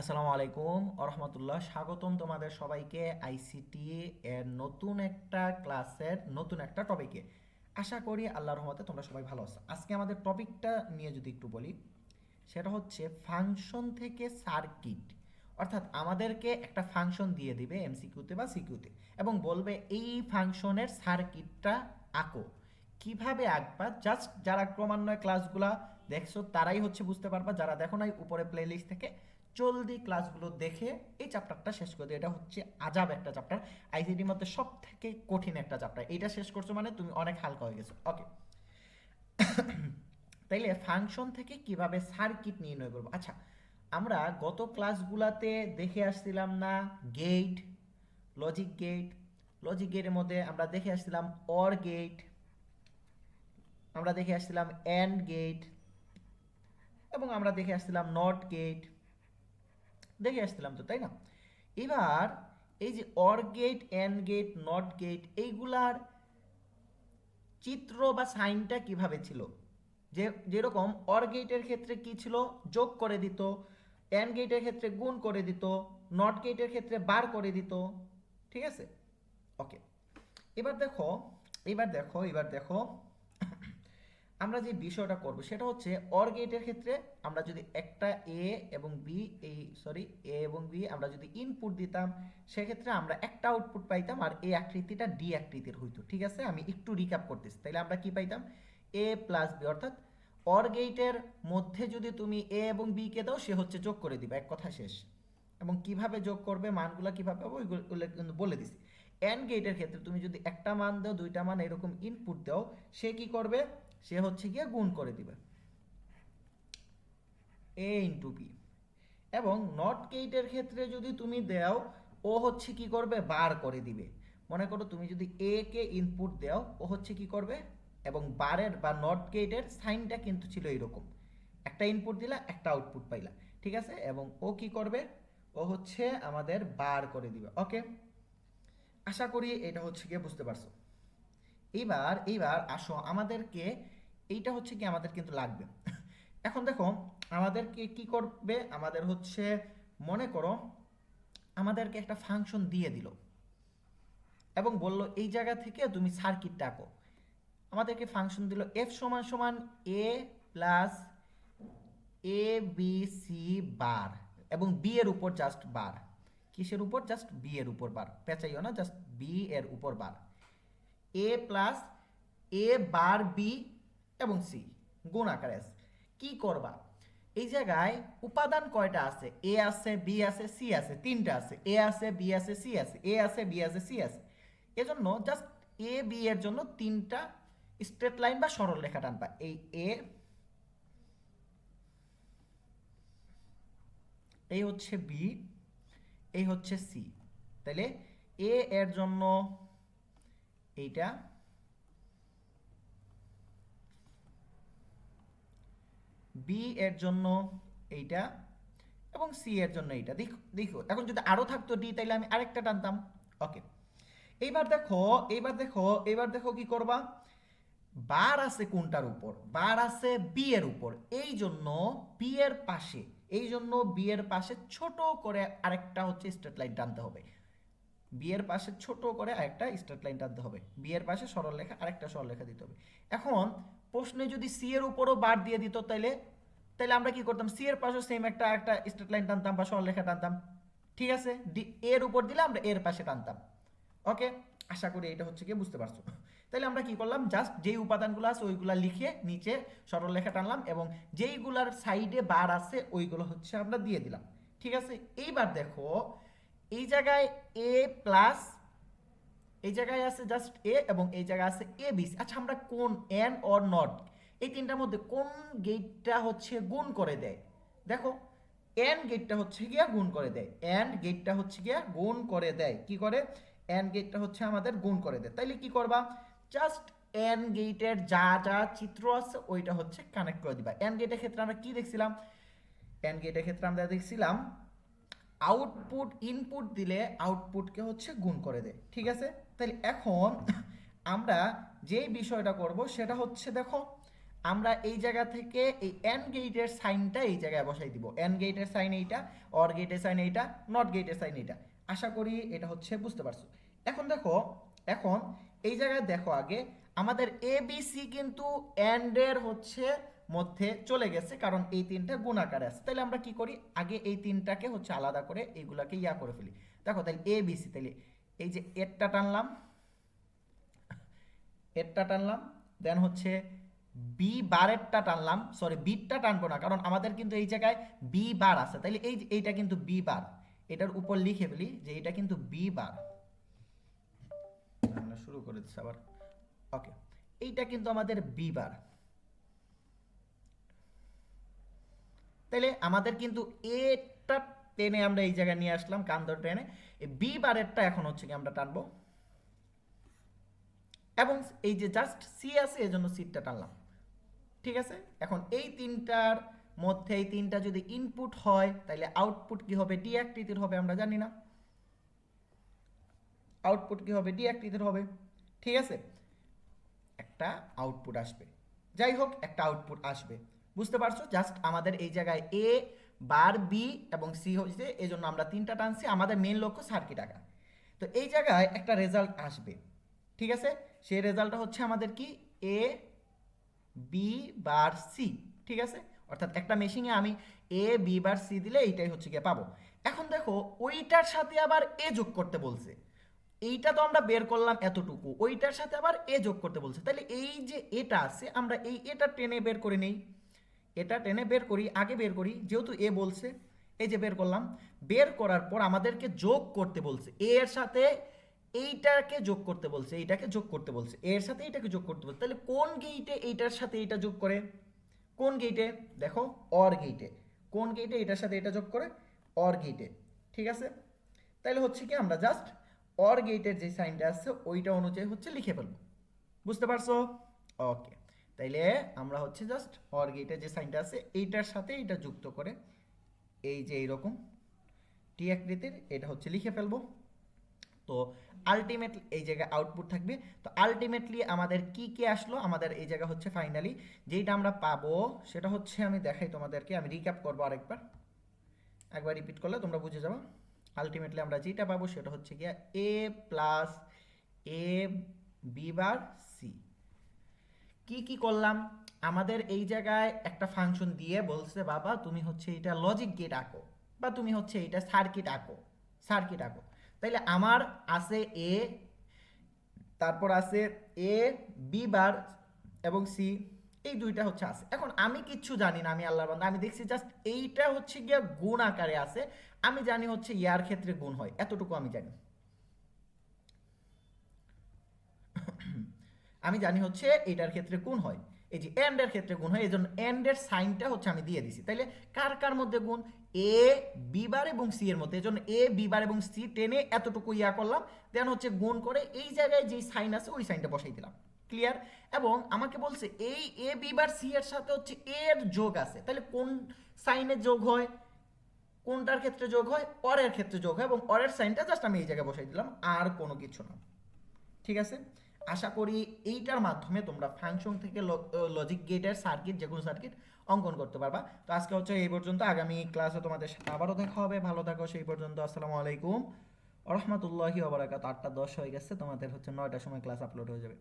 আসসালামু আলাইকুম, আরহামতুল্লাহ। স্বাগতম তোমাদের সবাইকে আইসিটি এর নতুন একটা ক্লাসের নতুন একটা টপিকে আশা করি আল্লাহর রহমতে তোমরা সবাই ভালো আছো। আজকে আমাদের টপিকটা নিয়ে যদি একটু বলি, সেটা হচ্ছে ফাংশন থেকে সার্কিট অর্থাৎ আমাদেরকে একটা ফাংশন দিয়ে দিবে এমসিকিউতে বা সিকিউতে এবং বলবে এই ফাংশনের সার্কিটটা আঁকো। কীভাবে আঁকবা? জাস্ট যারা ক্রমান্বয়ে ক্লাসগুলা দেখছ, তারাই হচ্ছে বুঝতে পারবা। যারা দেখো নাই, উপরে প্লেলিস্ট থেকে জলদি ক্লাসগুলো দেখে এই চ্যাপ্টারটা শেষ করে দিও। এটা হচ্ছে আজাব একটা চ্যাপ্টার আইসিটির মধ্যে সব থেকে কঠিন একটা চ্যাপ্টার এটা শেষ করছ মানে তুমি অনেক হালকা হয়ে গেছো। ওকে তাইলে ফাংশন থেকে কীভাবে সার্কিট নির্ণয় করব? আচ্ছা আমরা গত ক্লাসগুলাতে দেখে আসছিলাম না গেট লজিক গেট লজিক গেটের মধ্যে আমরা দেখে আসছিলাম অর গেট আমরা দেখে আসছিলাম অ্যান্ড গেট এবং আমরা দেখে আসছিলাম নট গেট দেখে আসছিলাম তো, তাই না? এবার এই যে or gate and gate not gate এইগুলার চিত্র বা সাইনটা কীভাবে ছিল? যে, যেরকম অর গেটের ক্ষেত্রে কি ছিল? যোগ করে দিত অ্যান্ড গেটের ক্ষেত্রে গুণ করে দিত নট গেটের ক্ষেত্রে বার করে দিত, ঠিক আছে? ওকে এবার দেখো এবার দেখো এবার দেখো আমরা যে বিষয়টা করব সেটা হচ্ছে অর গেটের ক্ষেত্রে আমরা যদি একটা এ এবং বি এই সরি এ এবং বি আমরা যদি ইনপুট দিতাম, সেক্ষেত্রে আমরা একটা আউটপুট পাইতাম আর এই আকৃতিটা ডি আকৃতির হইতো, ঠিক আছে? আমি একটু রিক্যাপ করতেছি। তাহলে আমরা কি পাইতাম? এ প্লাস বি অর্থাৎ অর গেটের মধ্যে যদি তুমি এ এবং বি কে দাও, সে হচ্ছে যোগ করে দিবে, এক কথা শেষ। এবং কীভাবে যোগ করবে, মানগুলো কীভাবে পাবো, ওইগুলো কিন্তু বলে দিছি। এন্ড গেটের ক্ষেত্রে তুমি যদি একটা মান দাও, দুইটা মান এরকম ইনপুট দাও, সে কি করবে? সে হচ্ছে গিয়ে গুণ করে দিবে। এ ইন্টু বি এবং নট গেটের ক্ষেত্রে যদি তুমি দাও, ও হচ্ছে কি করবে? বার করে দিবে। মনে করো তুমি যদি এ কে ইনপুট দাও, ও হচ্ছে কি করবে? এবং বারের বা নট গেটের সাইনটা কিন্তু ছিল এরকম। একটা ইনপুট দিলা, একটা আউটপুট পাইলা। ঠিক আছে? এবং ও কি করবে? ও হচ্ছে আমাদের বার করে দিবে। ওকে আশা করি এটা হচ্ছে গিয়ে বুঝতে পারছ। এইবার এইবার আসো আমাদেরকে এইটা হচ্ছে কি আমাদের কিন্তু লাগবে। এখন দেখো, আমাদেরকে কি করবে? আমাদের হচ্ছে, মনে করো, আমাদেরকে একটা ফাংশন দিয়ে দিল। এবং বলল, এই জায়গা থেকে তুমি সার্কিটটা আঁকো আমাদেরকে ফাংশন দিল এফ সমান সমান A plus A B C bar এবং বি এর উপর জাস্ট বার কিসের উপর? জাস্ট বি এর উপর বার পেঁচাইও না জাস্ট বি এর উপর bar A plus A bar B এবং সি, গুণ আকারে আছে। কি করবা? এই জায়গায় উপাদান কয়টা আছে? এ আছে, বি আছে, সি আছে, তিনটা আছে। এ আছে, বি আছে, সি আছে। এ আছে, বি আছে, সি আছে। এজন্য জাস্ট এ, বি এর জন্য তিনটা স্ট্রেট লাইন বা সরল রেখা টানবা। এই এ, এই হচ্ছে বি, এই হচ্ছে সি। তাহলে এ এর জন্য এইটা বি এর জন্য এইটা এবং সি এর জন্য এইটা। দেখো দেখো, এখন যদি আরও থাকতো ডি তাইলে আমি আরেকটা টানতাম। ওকে এইবার দেখো এইবার দেখো এইবার দেখো কি করবা? বার আছে কোনটার উপর? বার আছে বি এর উপর। এই জন্য বি এর পাশে, এই জন্য বি এর পাশে ছোট করে আরেকটা হচ্ছে স্ট্রেট লাইন টানতে হবে। বি এর পাশে ছোট করে আরেকটা স্ট্রেট লাইন টানতে হবে। বিয়ের পাশে সরল লেখা, আরেকটা সরল লেখা দিতে হবে। এখন প্রশ্নে যদি সি এর উপরও বার দিয়ে দিত তাহলে তাহলে আমরা কি করতাম? সি এর পাশে সেম একটা একটা স্ট্রেট লাইন টানতাম বা সরল লেখা টানতাম। ঠিক আছে? ডি এর উপর দিলে আমরা এর পাশে টানতাম। ওকে আশা করি এটা হচ্ছে কি? বুঝতে পারছ? তাহলে আমরা কি করলাম? জাস্ট যেই উপাদানগুলো আছে ওইগুলা লিখে নিচে সরল লেখা টানলাম এবং যেইগুলার সাইডে বার আছে, ওইগুলো হচ্ছে আমরা দিয়ে দিলাম। ঠিক আছে? এইবার দেখো এই জায়গায় এ প্লাস এই জায়গায় আছে জাস্ট এ এবং এই জায়গায় আছে এ বি আচ্ছা আমরা কোন এন অর নট এই তিনটার মধ্যে কোন গেটটা হচ্ছে গুণ করে দেয়? দেখো এন গেটটা হচ্ছে গিয়া গুণ করে দেয়। এন্ড গেটটা হচ্ছে গিয়া গুণ করে দেয়। কি করে? এন গেটটা হচ্ছে আমাদের গুণ করে দেয়। তাইলে কি করবা? জাস্ট এন গেটের যা যা চিত্র আছে, ওইটা হচ্ছে কানেক্ট করে দিবা। এন গেটের ক্ষেত্রে আমরা কি দেখছিলাম? এন গেটের ক্ষেত্রে আমরা দেখছিলাম আউটপুট ইনপুট দিলে আউটপুটকে হচ্ছে গুণ করে দেয়, ঠিক আছে? তাহলে এখন আমরা যে বিষয়টা করব সেটা হচ্ছে দেখো, আমরা এই জায়গা থেকে এই এন গেটের সাইনটা এই জায়গায় বসাই দিব। এন গেটের সাইন এইটা অর গেটের সাইন এইটা নট গেটের সাইন এইটা। আশা করি এটা হচ্ছে বুঝতে পারছ। এখন দেখো, এখন এই জায়গায় দেখো আগে, আমাদের এ বি সি কিন্তু এন্ডের হচ্ছে মধ্যে চলে গেছে, কারণ এই তিনটা গুণ আকারে আছে। তাহলে আমরা কি করি? আগে এই তিনটাকে হচ্ছে আলাদা করে এইগুলাকে ইয়া করে ফেলি। দেখো তাহলে এ বি সি তাহলে এই যে এরটা টানলাম এরটা টানলাম দেন হচ্ছে বি বারেরটা টানলাম সরি বিটটা টানবো না, কারণ আমাদের কিন্তু এই জায়গায় বি বার আছে। তাহলে এই এইটা কিন্তু বি বার। এটার উপর লিখে ফেলি যে এটা কিন্তু বি বার। আমরা শুরু করে দিচ্ছি আবার। ওকে এইটা কিন্তু আমাদের বি বার। তাইলে আমাদের কিন্তু এটা টেনে আমরা এই জায়গায় নিয়ে আসলাম, কান্দর এই বি বারেরটা এখন হচ্ছে কি আমরা টানবো। এবং এই যে জাস্ট সি আছে, এই জন্য সিটটা টানলাম। ঠিক আছে? এখন এই তিনটার মধ্যে, এই তিনটা যদি ইনপুট হয়, তাহলে আউটপুট কি হবে? ডি হবে, আমরা জানি না। আউটপুট কি হবে? ডি হবে। ঠিক আছে? একটা আউটপুট আসবে। যাই হোক, একটা আউটপুট আসবে। বুঝতে পারছ? জাস্ট আমাদের এই জায়গায় এ বার বি এবং সি হচ্ছে এই জন্য আমরা তিনটা টানছি। আমাদের মেন লক্ষ্য সার্কিট আঁকা। তো এই জায়গায় একটা রেজাল্ট আসবে। ঠিক আছে? সেই রেজাল্টটা হচ্ছে আমাদের কি? এ বি বার সি ঠিক আছে? অর্থাৎ একটা মেশিনে আমি এ বি বার সি দিলে এইটাই হচ্ছে গিয়ে পাবো। এখন দেখো, ওইটার সাথে আবার এ যোগ করতে বলছে। এইটা তো আমরা বের করলাম এতটুকু। ওইটার সাথে আবার এ যোগ করতে বলছে। তাহলে এই যে এটা আছে, আমরা এই এটা টেনে বের করে নেই। এটা টেনে বের করি, আগে বের করি, যেহেতু এ বলছে, এই যে বের করলাম, বের করার পর আমাদেরকে যোগ করতে বলছে এ এর সাথে এইটাকে যোগ করতে বলছে, এইটাকে যোগ করতে বলছে, এর সাথে এইটাকে যোগ করতে বলছে, তাহলে কোন গেইটে এইটার সাথে এইটা যোগ করে? কোন গেইটে দেখো অর গেইটে কোন গেইটে এটার সাথে এটা যোগ করে? অর গেইটে ঠিক আছে? তাহলে হচ্ছে কি, আমরা জাস্ট অর গেটের যে সাইনটা আছে, ওইটা অনুযায়ী হচ্ছে লিখে ফেলব। বুঝতে পারছ? ওকে তাইলে আমরা হচ্ছে জাস্ট অর গেটের যে সাইনটা আছে, এইটার সাথে এটা যুক্ত করে এই যে এইরকম টি আকৃতির, এটা হচ্ছে লিখে ফেলব। তো আলটিমেটলি এই জায়গায় আউটপুট থাকবে। তো আলটিমেটলি আমাদের কি কি আসলো? আমাদের এই জায়গা হচ্ছে ফাইনালি যেইটা আমরা পাবো, সেটা হচ্ছে আমি দেখাই তোমাদেরকে, আমি রিক্যাপ করব আরেকবার। একবার রিপিট করলে তোমরা বুঝে যাব। আলটিমেটলি আমরা যেটা পাবো সেটা হচ্ছে গিয়া A plus A B bar C কি কি করলাম? আমাদের এই জায়গায় একটা ফাংশন দিয়ে বলছে, বাবা, তুমি হচ্ছে এটা লজিক গেট আঁকো বা তুমি হচ্ছে এটা সার্কিট আঁকো সার্কিট আঁকো। তাইলে আমার আছে এ তারপর আছে এ বি বার এবং সি এই দুইটা হচ্ছে আছে। এখন আমি কিচ্ছু জানি না, আমি আল্লাহর বান্দা, আমি দেখছি জাস্ট এইটা হচ্ছে গিয়ে গুণ আকারে আছে। আমি জানি হচ্ছে ইয়ার ক্ষেত্রে গুণ হয়, এতটুকু আমি জানি। আমি জানি হচ্ছে এটার ক্ষেত্রে গুণ হয়। এই যে এন্ড এর ক্ষেত্রে গুণ হয়, এই জন্য এন্ড এর সাইনটা হচ্ছে আমি দিয়ে দিছি। তাইলে কার কার মধ্যে গুণ? এ বি বার এবং সি এর মধ্যে। এই জন্য এ বি বার এবং সি টেনে এতটুকু ইয়া করলাম, দেন হচ্ছে গুণ করে এই জায়গায় যেই সাইন আছে, ওই সাইনটা বসাই দিলাম। ক্লিয়ার এবং আমাকে বলছে, এই এ বি বার সি এর সাথে হচ্ছে এর যোগ আছে। তাহলে কোন সাইনের যোগ হয়? কোনটার ক্ষেত্রে যোগ হয়? অরের ক্ষেত্রে যোগ হয় এবং অরের সাইনটা জাস্ট আমি এই জায়গায় বসাই দিলাম, আর কোনো কিছু না। ঠিক আছে? আশা করি এইটার মাধ্যমে তোমরা ফাংশন থেকে লজিক গেটের সার্কিট যে কোনো সার্কিট অঙ্কন করতে পারবা। তো আজকে হচ্ছে এই পর্যন্ত। আগামী ক্লাসে তোমাদের সাথে আবারও দেখা হবে। ভালো থাকো, সেই পর্যন্ত। আসসালামু আলাইকুম। রহমতুল্লাহি ওবরাকাত আটটা দশ হয়ে গেছে। তোমাদের হচ্ছে নয়টার সময় ক্লাস আপলোড হয়ে যাবে।